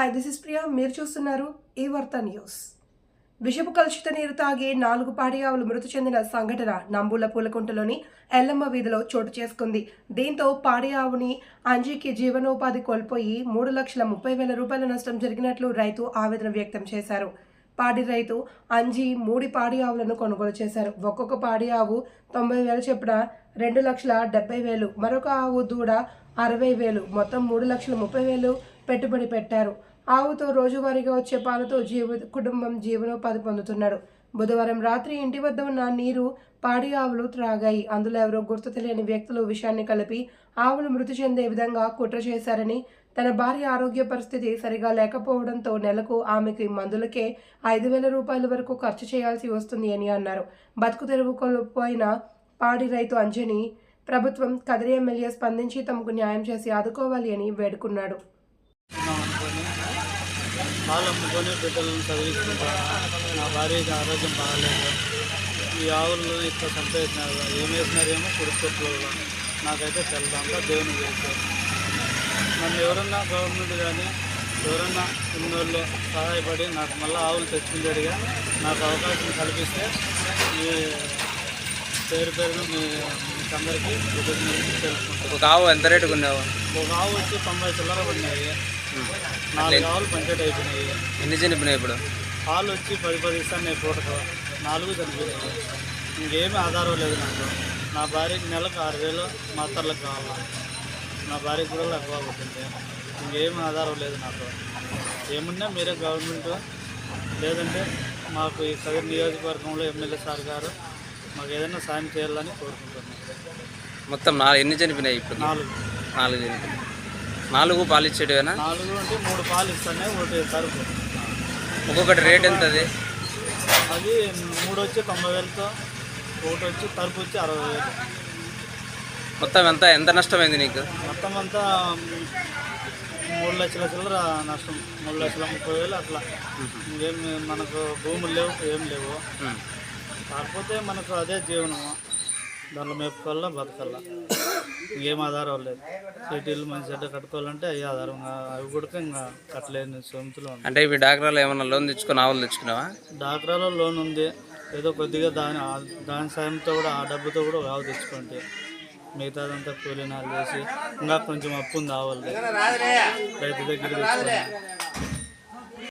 Hi this is Priya మీరు చూస్తున్నారు ఈ వార్త న్యూస్ విషపు కలుషిత నీరు తాగి నాలుగు పాడి ఆవులు మృతి చెందిన సంఘటన నంబూల పూలకుంటలోని ఎల్లమ్మ వీధిలో చోటు చేసుకుంది. దీంతో పాడి ఆవుని అంజీకి జీవనోపాధి కోల్పోయి మూడు లక్షల ముప్పై వేల రూపాయల నష్టం జరిగినట్లు రైతు ఆవేదన వ్యక్తం చేశారు. పాడి రైతు అంజీ మూడి పాడి ఆవులను కొనుగోలు చేశారు. ఒక్కొక్క పాడి ఆవు తొంభై వేలు చొప్పున రెండు లక్షల డెబ్బై వేలు మరొక ఆవు దూడ అరవై వేలు మొత్తం మూడు లక్షల ముప్పై వేలు పెట్టుబడి పెట్టారు. ఆవుతో రోజువారీగా వచ్చే పాలతో జీవ కుటుంబం జీవనోపాధి పొందుతున్నాడు. బుధవారం రాత్రి ఇంటి వద్ద ఉన్న నీరు పాడి ఆవులు త్రాగాయి. అందులో ఎవరో గుర్తు తెలియని వ్యక్తులు విషయాన్ని కలిపి ఆవులు మృతి చెందే విధంగా కుట్ర చేశారని తన భార్య ఆరోగ్య పరిస్థితి సరిగా లేకపోవడంతో నెలకు ఆమెకి మందులకే ఐదు వేల రూపాయల వరకు ఖర్చు చేయాల్సి వస్తుంది అని అన్నారు. బతుకు తెరువు కోల్పోయిన పాడి రైతు అంజని ప్రభుత్వం కదిరి ఎమ్మెల్యే స్పందించి తమకు న్యాయం చేసి ఆదుకోవాలి అని వేడుకున్నాడు. పాలు అమ్ముకొని బిడ్డలను చదివించుకుంటాను నా భార్యకి ఆరోగ్యం బాగాలేదు. ఈ ఆవులు ఇక్కడ చంపేసినారు ఏం వేసినారేమో కుడుకొట్లు నాకైతే తెలదంతా దేవుని చేశారు నన్ను ఎవరన్నా గవర్నమెంట్ కానీ ఎవరన్నా ఉన్నోళ్ళు సహాయపడి నాకు మళ్ళీ ఆవులు తెచ్చుకునేట్టుగా నాకు అవకాశం కల్పిస్తే మీ పేరు పేరును మీ అందరికీ ఒక ఆవు ఎంత రేటు కొన్నావు ఒక ఆవు వచ్చి తొంభై చిల్లర పడినాయి. నాలుగు ఆవులు అయిపోయినాయి. ఎన్ని చనిపోయినాయి ఇప్పుడు? పాలు వచ్చి పది పది ఇస్తాను పూటకు నాలుగు చనిపోయినాయి. ఇంకేమీ ఆధారం లేదు నాకు. నా భార్యకి నెలకు ఆరు వేలు మాత్రలకు కావాలి? నా భార్యకి కూడా ఎక్కువ అవుతుంది ఇంకేమీ ఆధారం లేదు నాకు. ఏమున్నా మీరే గవర్నమెంట్ లేదంటే మాకు ఈ కదిరి నియోజకవర్గంలో ఎమ్మెల్యే సార్ గారు మాకు ఏదైనా సాయం చేయాలని కోరుకుంటున్నాను మొత్తం నాలుగు ఎన్ని చనిపోయినాయి ఇప్పుడు? నాలుగు. నాలుగు చనిపోయినాయి. నాలుగు పాలు ఇచ్చేటివేనా? నాలుగు అంటే మూడు పాలు ఇస్తానే ఒకటి తరుపు ఒక్కొక్కటి రేట్ ఎంత అది అది మూడు వచ్చి తొంభై వేలతో ఒకటి వచ్చి తరుపు వచ్చి అరవై వేలు. మొత్తం ఎంత ఎంత నష్టమైంది నీకు? మొత్తం అంతా మూడు లక్షల చిల్లర నష్టం. మూడు లక్షల ముప్పై వేలు అట్లా. ఇంకేం మనకు భూములు లేవు ఏం లేవు. కాకపోతే మనకు అదే జీవనము. దాంట్లో మేపుకోవాలా బతకాలా. ఇంకేం ఆధారం లేదు సిటీలు మంచి చెడ్డ కట్టుకోవాలంటే అవి ఆధారం. అవి కూడా ఇంకా కట్టలేని సొంతులు అంటే ఇవి డాక్రాలు ఏమన్నా లోన్ తెచ్చుకొని ఆవులు తెచ్చుకున్నావా? డాక్రాలో లోన్ ఉంది. ఏదో కొద్దిగా దాని దాని సాయంతో కూడా ఆ డబ్బుతో కూడా ఆవు తెచ్చుకుంటే మిగతాదంతా కూలీనాలు చేసి ఇంకా కొంచెం అప్పు ఉంది ఆవులది. రైతు దగ్గర